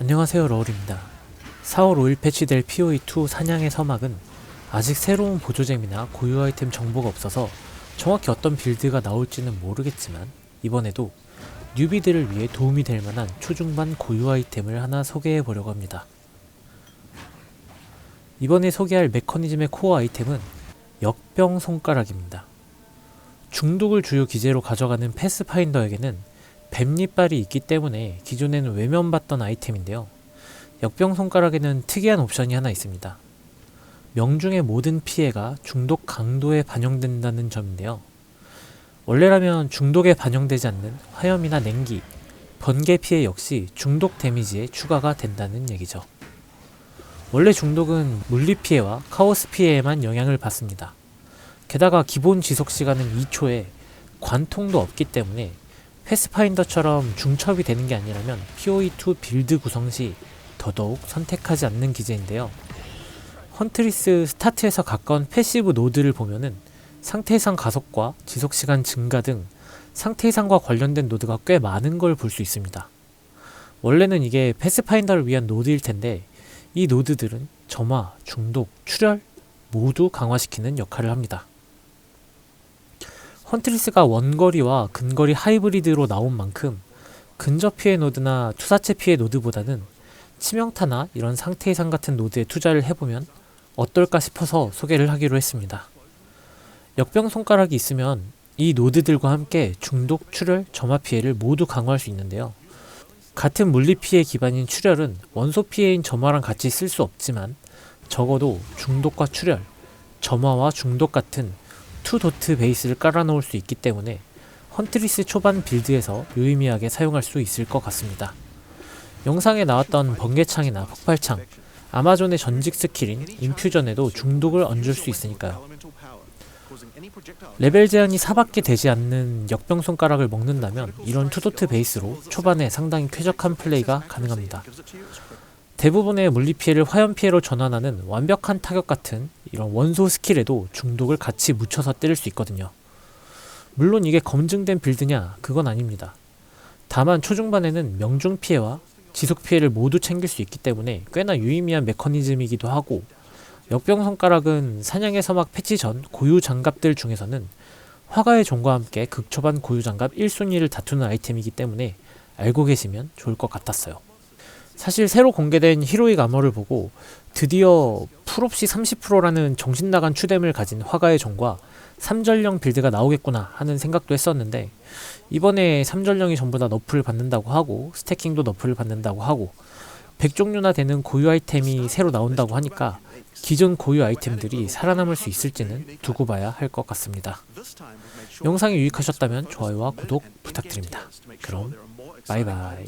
안녕하세요 러울입니다. 4월 5일 패치될 POE2 사냥의 서막은 아직 새로운 보조잼이나 고유 아이템 정보가 없어서 정확히 어떤 빌드가 나올지는 모르겠지만 이번에도 뉴비들을 위해 도움이 될 만한 초중반 고유 아이템을 하나 소개해 보려고 합니다. 이번에 소개할 메커니즘의 코어 아이템은 역병 손가락입니다. 중독을 주요 기제로 가져가는 패스파인더에게는 뱀잎발이 있기 때문에 기존에는 외면받던 아이템인데요. 역병 손가락에는 특이한 옵션이 하나 있습니다. 명중의 모든 피해가 중독 강도에 반영된다는 점인데요. 원래라면 중독에 반영되지 않는 화염이나 냉기, 번개 피해 역시 중독 데미지에 추가가 된다는 얘기죠. 원래 중독은 물리 피해와 카오스 피해에만 영향을 받습니다. 게다가 기본 지속 시간은 2초에 관통도 없기 때문에 패스파인더처럼 중첩이 되는 게 아니라면 POE2 빌드 구성 시 더더욱 선택하지 않는 기제인데요. 헌트리스 스타트에서 가까운 패시브 노드를 보면은 상태 이상 가속과 지속 시간 증가 등 상태 이상과 관련된 노드가 꽤 많은 걸 볼 수 있습니다. 원래는 이게 패스파인더를 위한 노드일 텐데 이 노드들은 점화, 중독, 출혈 모두 강화시키는 역할을 합니다. 헌트리스가 원거리와 근거리 하이브리드로 나온 만큼 근접 피해 노드나 투사체 피해 노드보다는 치명타나 이런 상태 이상 같은 노드에 투자를 해보면 어떨까 싶어서 소개를 하기로 했습니다. 역병 손가락이 있으면 이 노드들과 함께 중독, 출혈, 점화 피해를 모두 강화할 수 있는데요. 같은 물리 피해 기반인 출혈은 원소 피해인 점화랑 같이 쓸 수 없지만 적어도 중독과 출혈, 점화와 중독 같은 투 도트 베이스를 깔아놓을 수 있기 때문에 헌트리스 초반 빌드에서 유의미하게 사용할 수 있을 것 같습니다. 영상에 나왔던 번개창이나 폭발창, 아마존의 전직 스킬인 인퓨전에도 중독을 얹을 수 있으니까요. 레벨 제한이 4밖에 되지 않는 역병 손가락을 먹는다면 이런 투도트 베이스로 초반에 상당히 쾌적한 플레이가 가능합니다. 대부분의 물리 피해를 화염 피해로 전환하는 완벽한 타격 같은 이런 원소 스킬에도 중독을 같이 묻혀서 때릴 수 있거든요. 물론 이게 검증된 빌드냐? 그건 아닙니다. 다만 초중반에는 명중 피해와 지속 피해를 모두 챙길 수 있기 때문에 꽤나 유의미한 메커니즘이기도 하고 역병 손가락은 사냥의 서막 패치 전 고유 장갑들 중에서는 화가의 종과 함께 극초반 고유 장갑 1순위를 다투는 아이템이기 때문에 알고 계시면 좋을 것 같았어요. 사실 새로 공개된 히로익 아머를 보고 드디어 풀옵시 30%라는 정신 나간 추뎀을 가진 화가의 종과 3전령 빌드가 나오겠구나 하는 생각도 했었는데 이번에 3전령이 전부 다 너프를 받는다고 하고 스태킹도 너프를 받는다고 하고 100종류나 되는 고유 아이템이 새로 나온다고 하니까 기존 고유 아이템들이 살아남을 수 있을지는 두고 봐야 할 것 같습니다. 영상이 유익하셨다면 좋아요와 구독 부탁드립니다. 그럼 바이바이.